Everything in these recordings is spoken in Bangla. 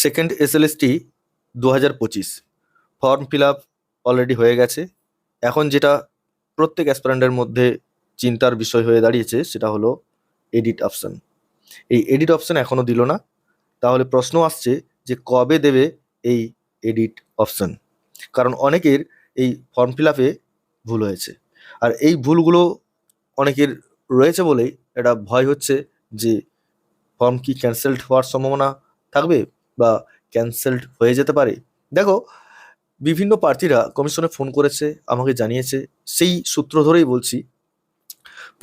সেকেন্ড এসএলএসটি দু হাজার পঁচিশ। ফর্ম ফিল আপ অলরেডি হয়ে গেছে। এখন যেটা প্রত্যেক অ্যাসপারেন্টের মধ্যে চিন্তার বিষয় হয়ে দাঁড়িয়েছে, সেটা হলো এডিট অপশান এই এডিট অপশান এখনও দিল না। তাহলে প্রশ্ন আসছে যে কবে দেবে এই এডিট অপশান কারণ অনেকের এই ফর্ম ফিল আপে ভুল হয়েছে। আর এই ভুলগুলো অনেকের রয়েছে বলেই এটা ভয় হচ্ছে যে ফর্ম কি ক্যান্সেলড হওয়ার সম্ভাবনা থাকবে? বা ক্যান্সেলড হয়ে যেতে পারে। দেখো, বিভিন্ন প্রার্থীরা কমিশনে ফোন করেছে, আমাকে জানিয়েছে, সেই সূত্র ধরেই বলছি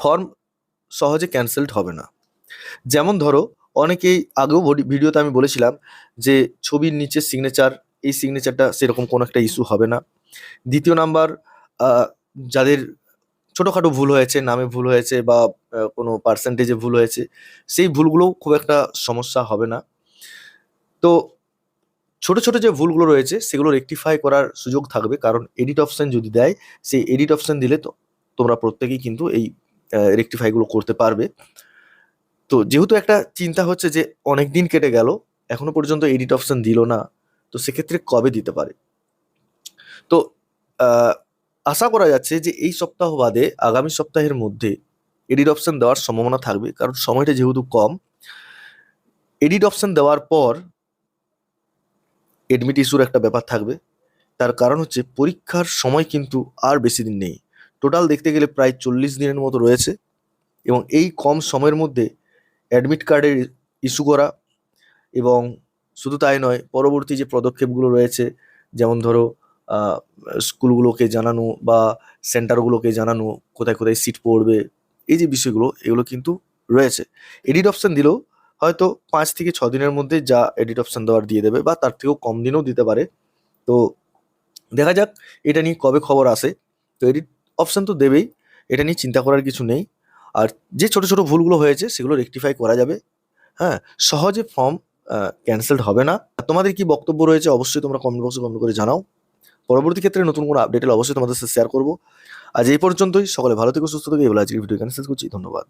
ফর্ম সহজে ক্যান্সেলড হবে না। যেমন ধরো, অনেকেই আগেও ভিডিওতে আমি বলেছিলাম যে ছবির নিচে সিগনেচার এই সিগনেচারটা সেরকম কোনো একটা ইস্যু হবে না। দ্বিতীয় নাম্বার যাদের ছোটোখাটো ভুল হয়েছে, নামে ভুল হয়েছে বা কোনো পার্সেন্টেজে ভুল হয়েছে, সেই ভুলগুলো খুব একটা সমস্যা হবে না। তো ছোট ছোট যে ভুলগুলো রয়েছে, সেগুলো রেকটিফাই করার সুযোগ থাকবে। কারণ এডিট অপশন যদি দেয়, সেই এডিট অপশন দিলে তো তোমরা প্রত্যেকেই কিন্তু এই রেকটিফাইগুলো করতে পারবে। তো যেহেতু একটা চিন্তা হচ্ছে যে অনেক দিন কেটে গেল, এখনও পর্যন্ত এডিট অপশন দিল না, তো সেক্ষেত্রে কবে দিতে পারে? তো আশা করা যাচ্ছে যে এই সপ্তাহ বাদে, আগামী সপ্তাহের মধ্যে এডিট অপশন দেওয়ার সম্ভাবনা থাকবে। কারণ সময়টা যেহেতু কম এডিট অপশন দেওয়ার পর এডমিট ইস্যুর একটা ব্যাপার থাকবে। তার কারণ হচ্ছে পরীক্ষার সময় কিন্তু আর বেশি দিন নেই। টোটাল দেখতে গেলে প্রায় চল্লিশ দিনের মতো রয়েছে এবং এই কম সময়ের মধ্যে অ্যাডমিট কার্ডের ইস্যু করা এবং শুধু তাই নয়, পরবর্তী যে পদক্ষেপগুলো রয়েছে, যেমন ধরো স্কুলগুলোকে জানানো বা সেন্টারগুলোকে জানানো, কোথায় কোথায় সিট পড়বে, এই যে বিষয়গুলো, এগুলো কিন্তু রয়েছে। এডিট অপশন দিলেও হয়তো পাঁচ থেকে ছ দিনের মধ্যে যা এডিট অপশান দেওয়ার দিয়ে দেবে বা তার থেকেও কম দিনও দিতে পারে। তো দেখা যাক এটা নিয়ে কবে খবর আসে। তো এডিট অপশান তো দেবেই, এটা নিয়ে চিন্তা করার কিছু নেই। আর যে ছোট ছোট ভুলগুলো হয়েছে সেগুলো রেকটিফাই করা যাবে। হ্যাঁ সহজে ফর্ম ক্যান্সেলড হবে না। তোমাদের কি বক্তব্য রয়েছে অবশ্যই তোমরা কমেন্ট বক্সে কমেন্ট করে জানাও। পরবর্তী ক্ষেত্রে নতুন কোনো আপডেট অবশ্যই তোমাদের সাথে শেয়ার করব। আজ এই পর্যন্তই, সকলে ভালো থেকে, সুস্থ থেকে। এই বলে আজকের ভিডিও ক্যান্সেল করছি। ধন্যবাদ।